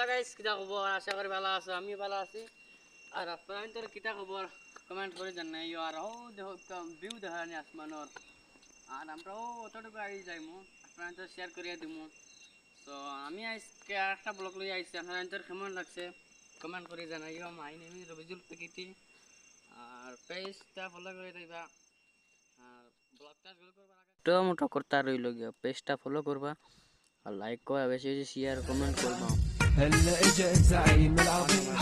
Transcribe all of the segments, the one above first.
Hello guys কিতা খবর আশা করি ভালো আছো আমি ভালো আছি। আর আপনারা তোর কিতা খবর কমেন্ট করে জানাই। আর ও দেখো ভিউ দেখা নি আসমানর। আর আমরা ও অতটুকু আই যাইমু আপনারা তো শেয়ার করিয়া দিমু। তো আমি আজকে একটা ব্লগ লই আইছি আপনারা তোর কেমন লাগছে? কমেন্ট করে জানাইও মাই নেম রবিজুল পেকিটি আর পেজটা ফলো করে দিবা। আর ব্লগটা শুরু করবার আগে ছোটো করতে রইল গিয়া পেজটা ফলো করবা। আর লাইক করা বেশি বেশি শেয়ার কমেন্ট করবা। هلا اجا الزعيم العظيم.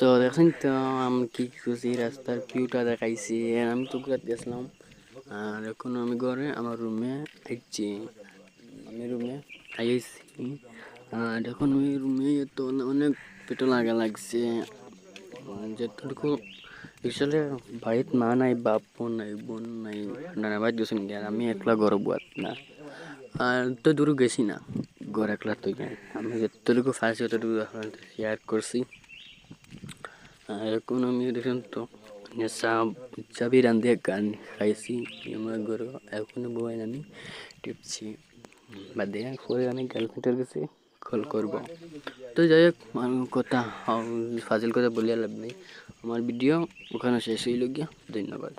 তো দেখেন তো, আমি কি খুশি রাস্তার ভিউটা দেখাইছি। আমি তো গেছিলাম আর এখন আমি ঘরে আমার রুমে আইছি। আমি রুমে আইছি। আর এখন ওই রুমে তো অনেক পেটো লাগা লাগছে। যেটুকু আসলে বাড়িত মা নাই বাপ নাই, বোন নাই, নানা ভাই গেছেন আর আমি একলা ঘরে বুয়াত না। আর তো দূর গেছি না, ঘর একলা তো আমি যতটুকু ফার্সি ততটুকু শেয়ার করছি। আমি দেখুন তো নেশা চাবি রাঁধে গান খাইছি আমার ঘর এখন বই আমি টিপছি বাদে পরে আমি গার্লফ্রেন্ডের কাছে কল করব তো যাই হোক কথা ফাজিল কথা বলিয়া লাভ নেই আমার ভিডিও ওখানে শেষ হইল গিয়া ধন্যবাদ